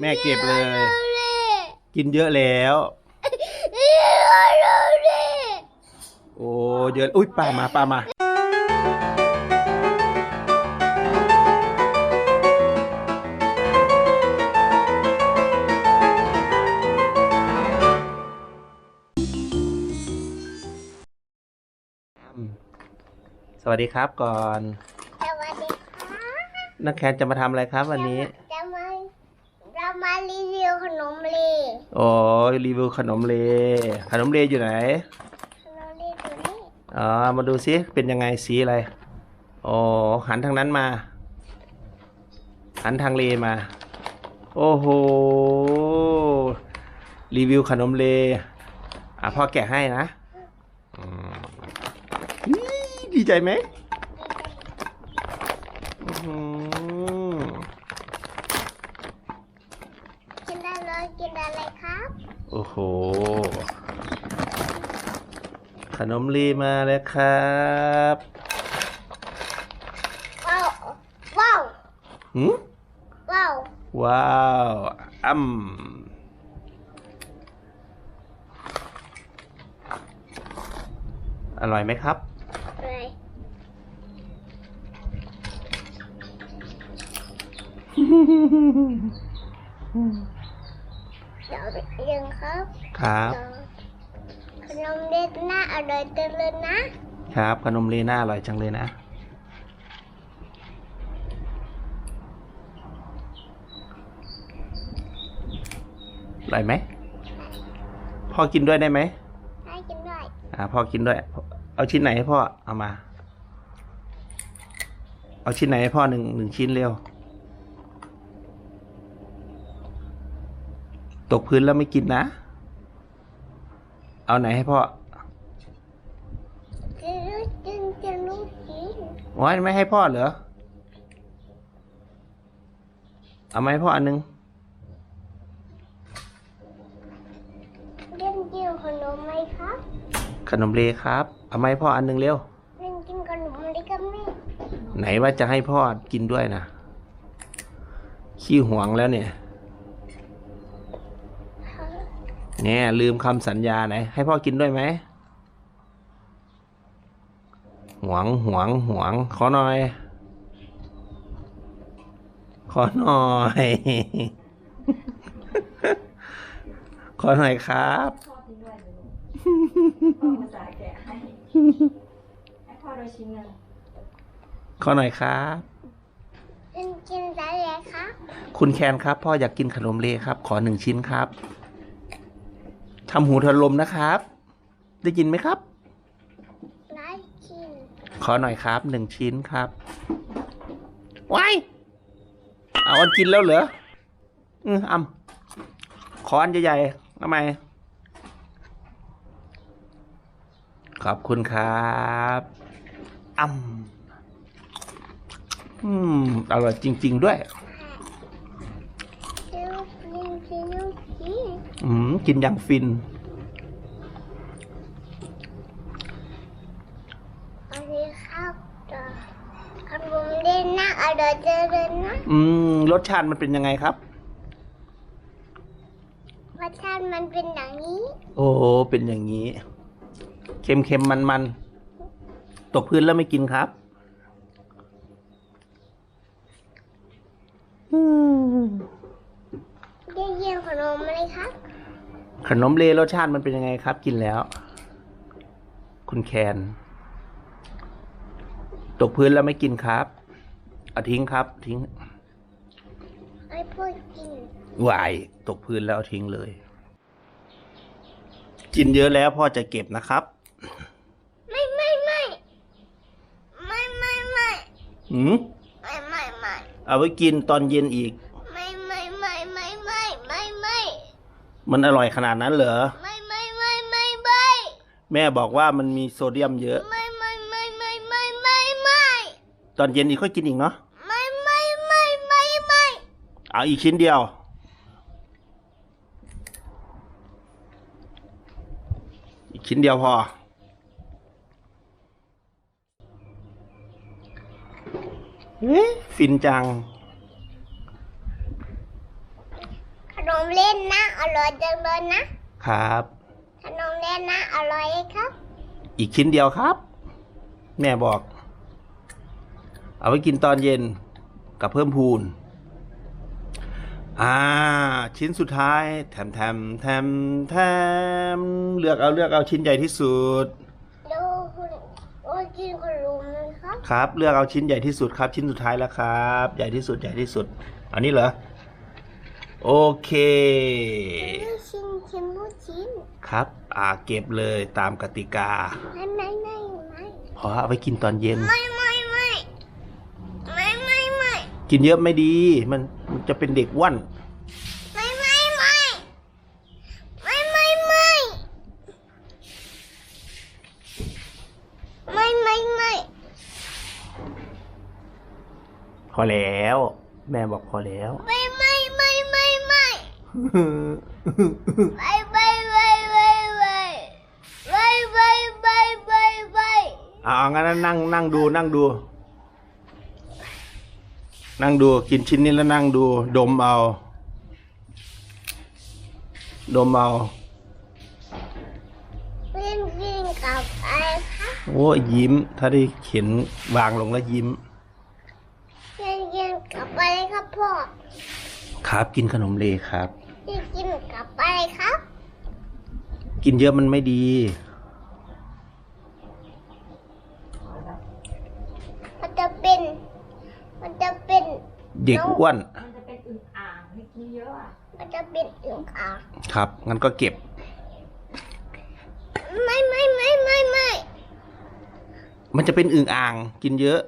แม่เก็บเลย กินเยอะแล้ว โอ้เยอะอุ้ยป้ามาป้ามาสวัสดีครับก่อน สวัสดีค่ะนักแคนจะมาทำอะไรครับวันนี้จะ มาเรามารีวิวขนมเลโอ้รีวิวขนมเล ขนมเลอยู่ไหน ขนมเลตัวนี้อ๋อมาดูซิเป็นยังไงสีอะไรโอ้หันทางนั้นมา หันทางเลมา โอ้โหรีวิวขนมเลอะพ่อแกะให้นะอืมอี้ดีใจไหมอื้อหือ กินได้เลยกินอะไรครับ โอ้โห ขนมลีมาแล้วครับว้าวว้าวหืมว้าวว้าวอ้ำอร่อยไหมครับเลยเดี๋ยวยังครับ ครับ ขนมเล็ดหน้าอร่อยจังเลยนะ ครับขนมลีน่าอร่อยจังเลยนะ อร่อยไหมพ่อกินด้วยได้ไหมให้กินด้วยอ่าพ่อกินด้วย เอาชิ้นไหนให้พ่อเอามา เอาชิ้นไหนให้พ่อหนึ่งหนึ่งชิ้นเร็ว ตกพื้นแล้วไม่กินนะ เอาไหนให้พ่อจะรู้จริงจะรู้จริงโอ้ยไม่ให้พ่อเหรอ เอาไหมาให้พ่ออันหนึงเล่นกินขนมไหมครับขนมเลครับ เอาไหมาให้พ่ออันหนึงเร็ว เล่นกินขนมอะไรกันไหมไหนว่าจะให้พ่อกินด้วยนะขี้หวงแล้วเนี่ย เนี่ยลืมคำสัญญาไหนให้พ่อกินด้วยไหมหวงหวงหวงขอหน่อย ขอหน่อย ขอหน่อยครับชอบกินด้วยเลยลูกพ่อมาจ่ายแกะให้ให้พ่อโดยชิ้นหนึ่งขอหน่อยครับเล่นกินอะไรครับ คุณแคนครับ พ่ออยากกินขนมเลครับ ขอหนึ่งชิ้นครับ ทำหูทะลมนะครับ ได้ยินไหมครับ ไลกินขอหน่อยครับหนึ่งชิ้นครับว้ายเอาอันกินแล้วเหรออืออ่ำขออันใหญ่ๆทำไม ขอบคุณครับอ่ำอืมอร่อยจริง ๆ ด้วย จะรู้จริงจะรู้จริง อืมกินอย่างฟิน อันนี้ข้าวต่อขนมเล่นหน้าอร่อยจังเลยนะอืม รสชาติมันเป็นยังไงครับ รสชาติมันเป็นอย่างนี้ โอ้โหเป็นอย่างนี้ เค็มเค็มมันมันๆตกพื้นแล้วไม่กินครับอืม ได้ยินขนมอะไรครับ ขนมเลรสชาติมันเป็นยังไงครับ กินแล้ว คุณแคน ตกพื้นแล้วไม่กินครับเอาทิ้งครับ ทิ้งไอ้พูดกินวายตกพื้นแล้วเอาทิ้งเลย กินเยอะแล้วพ่อจะเก็บนะครับ ไม่ไม่ไม่ไม่ไม่ไม่หืมไม่ไม่ไม่เอาไว้กินตอนเย็นอีก ไม่ไม่ไม่ไม่ไม่ไม่ไม่ มันอร่อยขนาดนั้นเหรอ ไม่ไม่ไม่ไม่ไม่แม่บอกว่ามันมีโซเดียมเยอะ ไม่ไม่ไม่ไม่ไม่ไม่ไม่ตอนเย็นอีกค่อยกินอีกเนาะ ไม่ไม่ไม่ไม่ไม่เอาอีกชิ้นเดียว อีกชิ้นเดียวพอเฮ้ฟินจัง มเล่นนะอร่อยจังเลยนะครับ ขนมเล่นนะอร่อยครับ อีกชิ้นเดียวครับ แม่บอก เอาไว้กินตอนเย็นกับเพิ่มพูน อ่า ชิ้นสุดท้ายแถมแถมแถมแถมเลือกเอาเลือกเอาชิ้นใหญ่ที่สุดดูคุณโอ้ยกินขนมนะครับ ครับ เลือกเอาชิ้นใหญ่ที่สุดครับ ชิ้นสุดท้ายแล้วครับ ใหญ่ที่สุดใหญ่ที่สุด อันนี้เหรอ โอเคลูกชิ้นชิ้นลูกชิ้นครับ อ่าเก็บเลยตามกติกาไม่ไม่ไม่ไม่พอเอาไปกินตอนเย็น ไม่ไม่ไม่ไม่ไม่ไม่กินเยอะไม่ดี มันมันจะเป็นเด็กอ้วนไม่ไม่ไม่ไม่ไม่ไม่ไม่ไม่ไม่พอแล้ว แม่บอกพอแล้วไม่ไม่ไม่ไม่ไม่ ไม่ไม่ไม่ไม่ไม่ไม่ไม่ไม่ไม่ไม่เอาเอางั้นนั่งนั่งดูนั่งดู นั่งดูกินชิ้นนี้แล้วนั่งดู ดมเอา ดมเอาเล่นกินกับอะไรคะโอ้ยยิ้ม ถ้าได้เข็นวางลงแล้วยิ้มเล่นกินกับอะไรครับพ่อครับกินขนมเลครับ เล่นกินกับอะไรครับ กินเยอะมันไม่ดี มันจะเป็น มันจะเป็น เด็กอ้วน มันจะเป็นอึ่งอ่างให้กินเยอะอะมันจะเป็นอึ่งอ่าง ครับ งั้นก็เก็บ ไม่ไม่ไม่ไม่ไม่มันจะเป็นอึ่งอ่าง กินเยอะ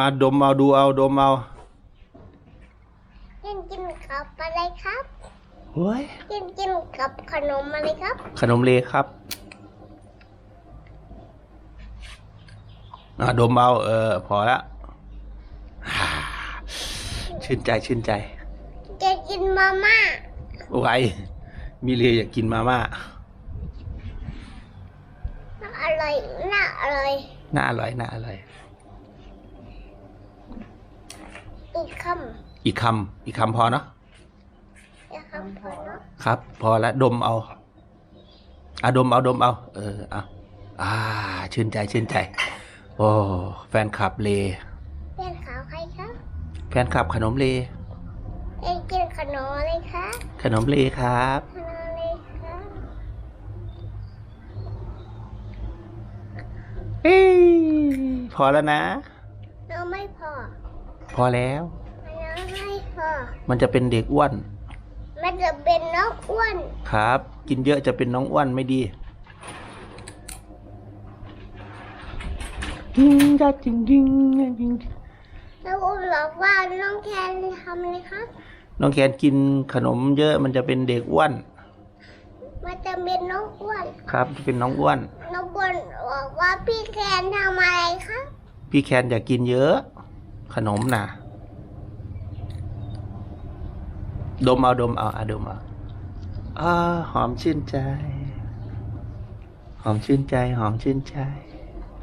อ่าดมเอาดูเอาดมเอาเล่นกินกับอะไรครับเฮ้ยเล่นกินกับขนมอะไรครับ ขนมเลครับอ่าดมเอาเออ พอละอ่าชื่นใจชื่นใจจะกินมาม่าไว้มีเลอยากกินมาม่าน่าอร่อยน่าอร่อยน่าอร่อยน่าอร่อย อีกคอีกคำอีกคำพอเนาะำอีกคำพอเนาะครับ พอแล้วดมเอาอะดมเอาดมเอา เออเอาอ่า ชื่นใจชื่นใจ โอ้แฟนคลับเลเล่นขาวใครครับแฟนคลับขนมเลเล่นกินขนมอะไรคะขนมเลครับขนมอะไรคะเอ้ยพอแล้วนะน้องไม่พอ พอแล้วน้องไม่พอมันจะเป็นเด็กอ้วน มันจะเป็นน้องอ้วนครับ กินเยอะจะเป็นน้องอ้วนไม่ดี จริงจ้ะจริงจริงจริงแล้วอุ้มบอกว่าน้องแคนทำอะไรครับ น้องแคนกินขนมเยอะมันจะเป็นเด็กอ้วน มันจะเป็นน้องอ้วน ครับจะเป็นน้องอ้วน น้องบนบอกว่าพี่แคนทำอะไรครับ พี่แคนอยากกินเยอะ ขนมน่ะดมเอาดมเอาอะดมเอาอ่าหอมชื่นใจ หอมชื่นใจ หอมชื่นใจ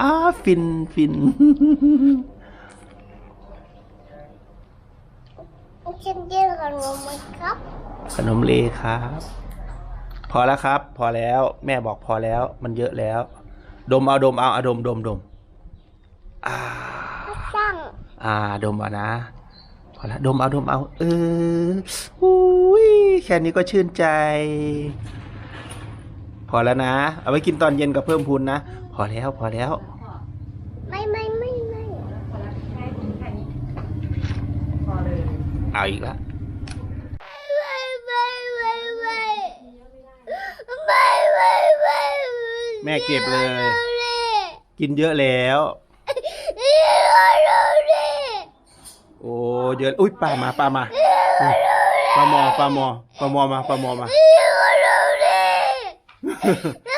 อ้าฟินฟินฉันกินขนมไหมครับ ขนมเลครับ พอแล้วครับ พอแล้ว แม่บอกพอแล้ว มันเยอะแล้ว ดมเอาดมเอาอะดมดมดมอ่าตั้ง อ่าดมเอานะพอแล้วดมเอาดมเอา เอออุ้ยแค่นี้ก็ชื่นใจ พอแล้วนะ เอาไว้กินตอนเย็นกับเพิ่มพูนนะ พอแล้วพอแล้วพ่อไม่ไม่ไม่ไม่พอแล้วแค่กินแค่นี้พอเลยเอาอีกแล้วไม่ไม่ไม่ไม่ไม่ไม่ไม่แม่เก็บเลย กินเยอะแล้ว โอ้เยอะอุ้ยปลามาปลามาอุ้ยปลาหมอปลาหมอปลาหมอมาปลาหมอมาไม่